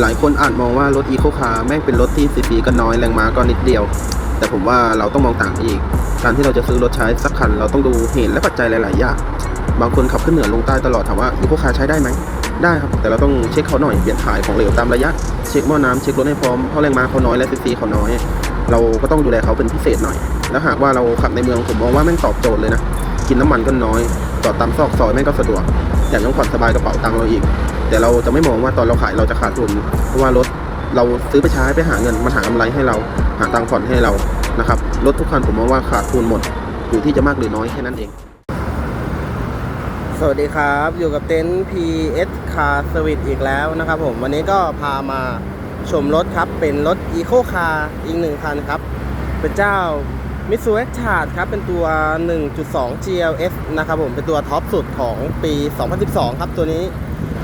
หลายคนอาจมองว่ารถอีโคคาร์แม่งเป็นรถที่ซีซีก็น้อยแรงม้าก็นิดเดียว แต่ผมว่าเราต้องมองต่างอีก การที่เราจะซื้อรถใช้สักคัน เราต้องดูเหตุและปัจจัยหลาย ๆ อย่าง บางคนขับขึ้นเหนือลงใต้ตลอดถามว่าอีโคคาร์ใช้ได้ไหมได้ครับ แต่เราต้องเช็คเขาหน่อยเปลี่ยนถ่ายของเหลวตามระยะ เช็คหม้อน้ำเช็ครถให้พร้อมเพราะแรงม้าเขาน้อยและซีซีเขาน้อย เราก็ต้องดูแลเขาเป็นพิเศษหน่อย แล้วหากว่าเราขับในเมืองผมมองว่าแม่งตอบโจทย์เลยนะกินน้ำมันก็น้อย จอดตามซอกซอยแม่งก็สะดวกแถมยังผ่อนสบายกระเป๋าตังค์เราอีก แต่เราจะไม่มองว่าตอนเราขายเราจะขาดทุน เพราะว่ารถเราซื้อไปใช้ไปหาเงินมาหากำไรให้เรา หาตังค์ผ่อนให้เรานะครับรถทุกคันผมมองว่าขาดทุนหมด อยู่ที่จะมากหรือน้อยแค่นั้นเอง สวัสดีครับ อยู่กับเต็นท์ PS Car Service อีกแล้วนะครับผมวันนี้ก็พามาชมรถครับเป็นรถ Eco Car อีกหนึ่งคันครับ เป็นเจ้า Mitsubishi c h a r d ครับ เป็นตัว 1.2 GLS นะครับผม เป็นตัวท็อปสุดของปี 2012 ครับ ตัวนี้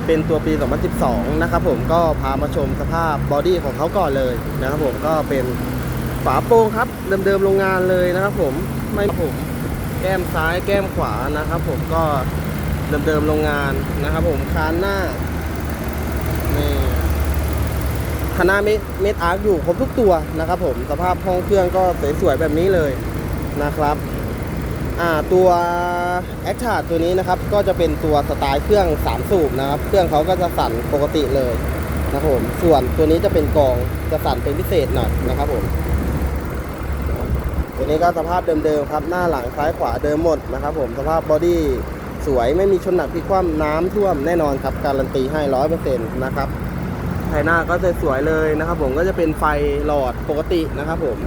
เป็นตัวปี 2012 นะครับผม ก็พามาชมสภาพบอดี้ของเขาก่อนเลยนะครับผม ก็เป็นฝาโปร่งครับ เดิมๆ โรงงานเลยนะครับผม ไม่ผม แก้มซ้าย แก้มขวานะครับผม ก็เดิมๆ โรงงานนะครับผม คานหน้า คานหน้าเมเมดอาร์คอยู่ครบทุกตัวนะครับผมสภาพห้องเครื่องก็สวยๆแบบนี้เลยนะครับอ่าตัวแอคชาตัวนี้นะครับก็จะเป็นตัวสไตล์เครื่อง 3 สูบนะครับ เครื่องเขาก็จะสั่นปกติเลยนะครับผมส่วนตัวนี้จะเป็นกองจะสั่นเป็นพิเศษหน่อยนะครับผมตัวนี้ก็สภาพเดิมๆครับ หน้าหลังซ้ายขวาเดิมหมดนะครับผมสภาพบอดี้สวยไม่มีชนหนักพลิคว่ำน้ำท่วมแน่นอนครับ การันตีให้ร้อยเปอร์เซ็นต์นะครับ ภายหน้าก็จะสวยเลยนะครับ ผมก็จะเป็นไฟหลอดปกตินะครับ ผม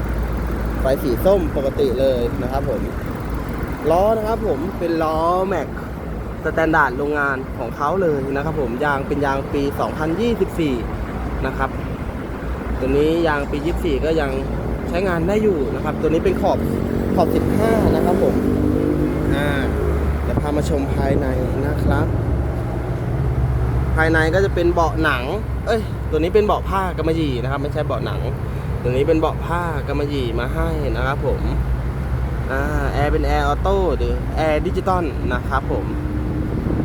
ไฟสีส้มปกติเลยนะครับ ผม ล้อนะครับ ผมเป็นล้อแม็กสแตนดาร์ดโรงงานของเขาเลยนะครับ ผมยางเป็นยางปี 2024 นะครับ ตัวนี้ยางปี 24 ก็ยังใช้งานได้อยู่นะครับ ตัวนี้เป็นขอบขอบ 15 นะครับผมอ่าเดี๋ยวพามาชมภายในนะครับ ภายในก็จะเป็นเบาะหนัง เอ้ย ตัวนี้เป็นเบาะผ้ากำมะหยี่นะครับ ไม่ใช่เบาะหนัง ตัวนี้เป็นเบาะผ้ากำมะหยี่มาให้นะครับผม อ่า แอร์เป็นแอร์ออโต้หรือแอร์ดิจิตอลนะครับผม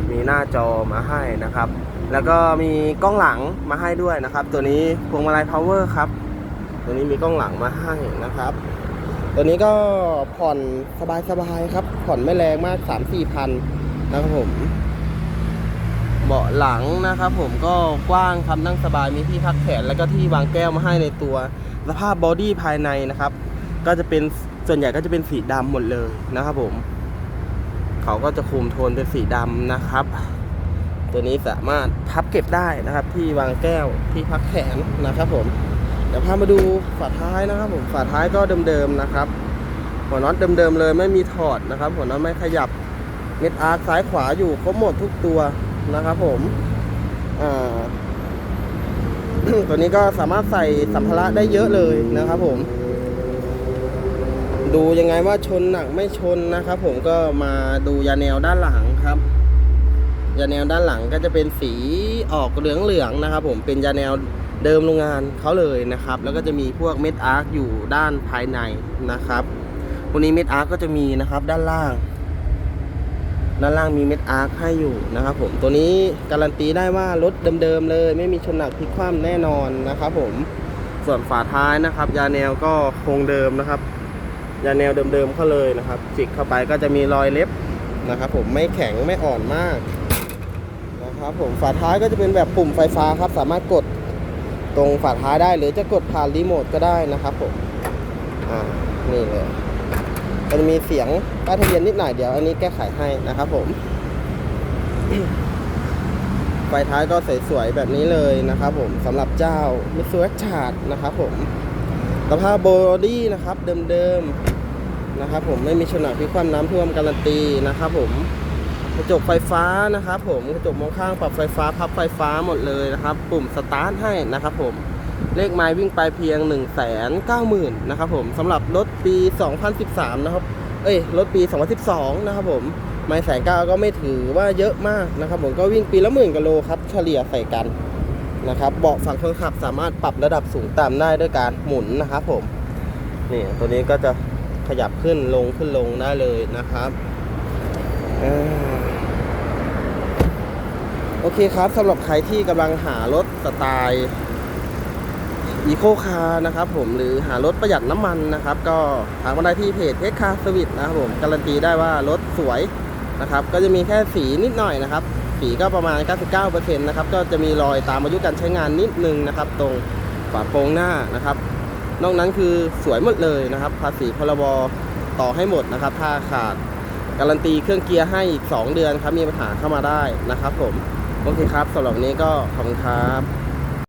มีหน้าจอมาให้นะครับ แล้วก็มีกล้องหลังมาให้ด้วยนะครับ ตัวนี้พวงมาลัย power ครับ ตัวนี้มีกล้องหลังมาให้นะครับ ตัวนี้ก็ผ่อนสบายๆครับ ผ่อนไม่แรงมาก3 4พันนะครับผม เบาะหลังนะครับผมก็กว้างครับนั่งสบายมีที่พักแขนแล้วก็ที่วางแก้วมาให้ในตัวสภาพบอดี้ภายในนะครับ ก็จะเป็นส่วนใหญ่ก็จะเป็นสีดำหมดเลยนะครับผม เขาก็จะคุมโทนเป็นสีดำนะครับ ตัวนี้สามารถพับเก็บได้นะครับ ที่วางแก้วที่พักแขนนะครับผมเดี๋ยวพามาดูฝาท้ายนะครับ ผมฝาท้ายก็เดิมๆนะครับ หัวน็อตเดิมๆเลยไม่มีถอดนะครับ หัวน็อตไม่ขยับเม็ดอาร์ซ้ายขวาอยู่ครบหมดทุกตัว นะครับผมตัวนี้ก็สามารถใส่สัมภาระได้เยอะเลยนะครับผม ดูยังไงว่าชนหนักไม่ชนนะครับผมก็มาดูยาแนวด้านหลังครับ ยาแนวด้านหลังก็จะเป็นสีออกเหลืองๆนะครับผมเป็นยาแนวเดิมโรงงานเขาเลยนะครับ แล้วก็จะมีพวกเม็ดอาร์คอยู่ด้านภายในนะครับพวกนี้เม็ดอาร์คก็จะมีนะครับด้านล่าง ด้านล่างมีเม็ดอาร์คให้อยู่นะครับผมตัวนี้การันตีได้ว่ารถเดิมๆเลย ไม่มีชนหนักพลิกคว่ำแน่นอนนะครับผมส่วนฝาท้ายนะครับ ยาแนวก็คงเดิมนะครับ ยาแนวเดิมๆเข้าเลยนะครับ จิกเข้าไปก็จะมีรอยเล็บนะครับ ผมไม่แข็งไม่อ่อนมากนะครับผมฝาท้ายก็จะเป็นแบบปุ่มไฟฟ้าครับ สามารถกดตรงฝาท้ายได้หรือจะกดผ่านรีโมทก็ได้นะครับผมอ่านี่เลย ก็จะมีเสียงป้ายทะเบียนนิดหน่อยเดี๋ยวอันนี้แก้ไขให้นะครับผมไฟท้ายก็สวยๆแบบนี้เลยนะครับผมสำหรับเจ้า m i t s u b i s h i นะครับผมสภาพโบดี้นะครับเดิมๆนะครับผมไม่มีฉนวนพลิกคว่ำน้ำท่วมการันตีนะครับผมกระจกไฟฟ้านะครับผมกระจกมองข้างปรับไฟฟ้าพับไฟฟ้าหมดเลยนะครับ ปุ่มสตาร์ทให้นะครับผม เลขไม้วิ่งไปเพียง 1 9 0 0 0 0นะครับผมสำหรับรถปี 2013 นะครับ เอ้ย รถปี 2012 นะครับผม ไม้แสนเก้าก็ไม่ถือว่าเยอะมากนะครับผม ก็วิ่งปีละหมื่นกิโลครับ เฉลี่ยใส่กันนะครับ เบาะฝั่งคนขับสามารถปรับระดับสูงต่ำได้ด้วยการหมุนนะครับผม นี่ ตัวนี้ก็จะขยับขึ้นลงขึ้นลงได้เลยนะครับอโอเคครับสำหรับใครที่กำลังหารถสไตล์ อีโคคาร์นะครับผมหรือหารถประหยัดน้ำมันนะครับ ก็ทามาได้ที่เพจเทคคาร์สวิตนะครับผมการันตีได้ว่ารถสวยนะครับ ก็จะมีแค่สีนิดหน่อยนะครับ สีก็ประมาณ 99%นะครับก็จะมีรอยตามอายุการใช้งานนิดนึงนะครับ ตรงฝาโปรงหน้านะครับ นอกนั้นคือสวยหมดเลยนะครับ ภาษีพรบต่อให้หมดนะครับ ถ้าขาดการันตีเครื่องเกียร์ให้อีก 2 เดือนครับมีปัญหาเข้ามาได้นะครับ ผมโอเคครับสำหรับนี้ก็ขอบคุณครับ